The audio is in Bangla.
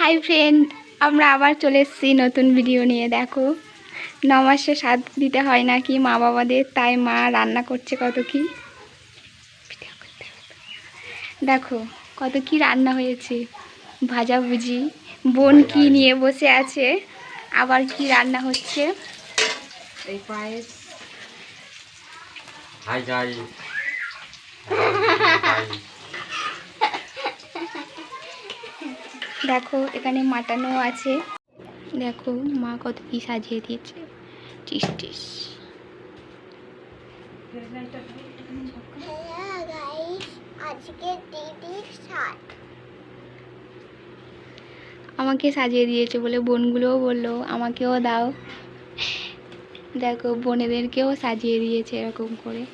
হাই ফ্রেন্ড আমরা আবার চলে এসেছি নতুন ভিডিও নিয়ে দেখো। ন মাসে স্বাদ দিতে হয় নাকি মা বাবাদের? তাই মা রান্না করছে কত কি? দেখো কত কি রান্না হয়েছে। ভাজাভুজি বোন কি নিয়ে বসে আছে? আবার কি রান্না হচ্ছে? হাই দেখো, এখানে মাটানো আছে। দেখো, মা কত কি সাজিয়ে দিয়েছে। টিস টিস। আমাকে সাজিয়ে দিয়েছে বলে বোনগুলোও বলল, আমাকেও দাও। দেখো, বোনেদেরকেও সাজিয়ে দিয়েছে এরকম করে।